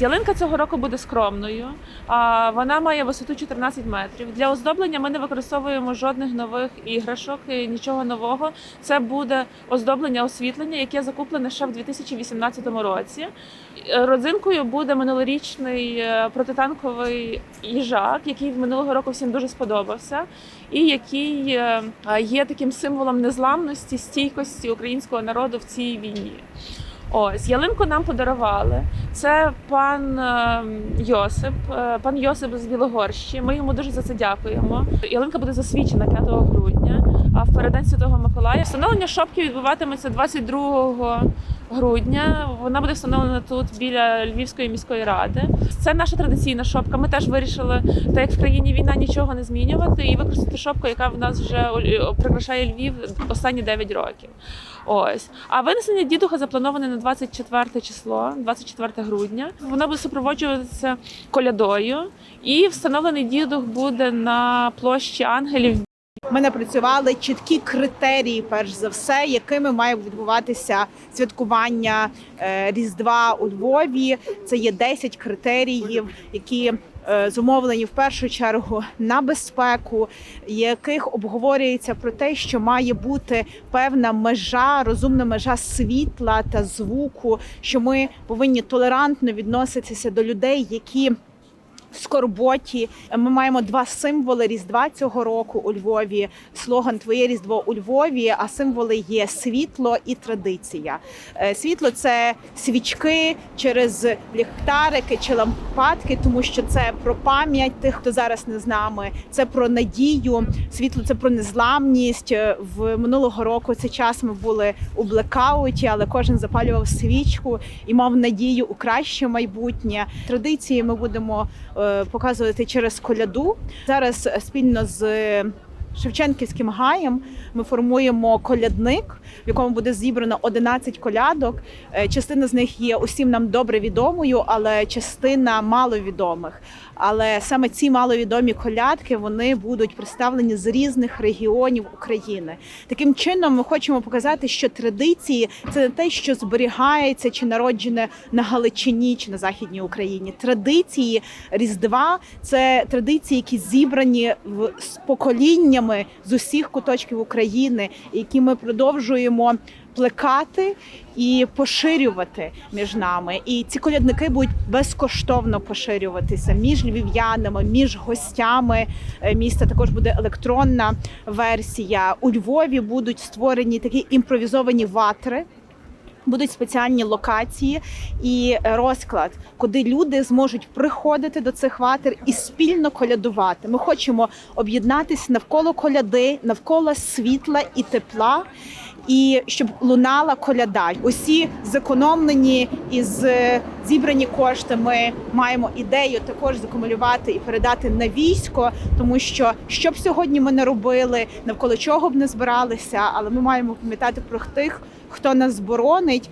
Ялинка цього року буде скромною. Вона має висоту 14 метрів. Для оздоблення ми не використовуємо жодних нових іграшок, нічого нового. Це буде оздоблення освітлення, яке закуплене ще в 2018 році. Е, Родзинкою буде минулорічний е, протитанковий їжак, який минулого року всім дуже сподобався, і який е, є таким символом незламності, стійкості українського народу в цій війні. Ось ялинку нам подарували. Це пан е, Йосип, е, пан Йосип з Білогорщі. Ми йому дуже за це дякуємо. Ялинка буде засвідчена 5 грудня. А в переддень Святого Миколая встановлення шопки відбуватиметься 22 грудня. Вона буде встановлена тут біля Львівської міської ради. Це наша традиційна шопка. Ми теж вирішили, так як в країні війна нічого не змінювати, і використати шопку, яка в нас вже е, прикрашає Львів останні 9 років. Ось. А винесення дідуха заплановане на 24 число, 24 грудня. Воно буде супроводжуватися колядою, і встановлений дідух буде на площі ангелів Ми напрацювали чіткі критерії, перш за все, якими має відбуватися святкування е, Різдва у Львові. Це є 10 критеріїв, які е, зумовлені в першу чергу на безпеку, яких обговорюється про те, що має бути певна межа, розумна межа світла та звуку, що ми повинні толерантно відноситися до людей, які скорботі. Ми маємо два символи Різдва цього року у Львові. Слоган Твоє Різдво у Львові. А символи є світло і традиція. Е, Світло це свічки через ліхтарики чи лампадки, тому що це про пам'ять тих, хто зараз не з нами. Це про надію. Світло це про незламність. Е, В минулого року цей час ми були у блекауті, але кожен запалював свічку і мав надію у краще майбутнє. Традиції ми будемо е, показувати через коляду. Зараз е, спільно з Шевченківським гаєм ми формуємо колядник, в якому буде зібрано 11 колядок. Е, Частина з них є усім нам добре відомою, але частина маловідомих. Але саме ці маловідомі колядки вони будуть представлені з різних регіонів України. Таким чином, ми хочемо показати, що традиції це не те, що зберігається чи народжене на Галичині чи на Західній Україні. Традиції Різдва це традиції, які зібрані в з поколіннями з усіх куточків України, які ми продовжуємо плекати і поширювати між нами. І ці колядники будуть безкоштовно поширюватися між львів'янами, між гостями е, міста. Також буде електронна версія. У Львові будуть створені такі імпровізовані ватри. Будуть спеціальні локації і розклад, куди люди зможуть приходити до цих ватер і спільно колядувати. Ми хочемо об'єднатися навколо коляди, навколо світла і тепла, і щоб лунала коляда. Усі зекономлені і зібрані кошти. Ми маємо ідею також закумулювати і передати на військо, тому що що б сьогодні ми не робили, навколо чого б не збиралися, але ми маємо пам'ятати про тих, хто нас боронить.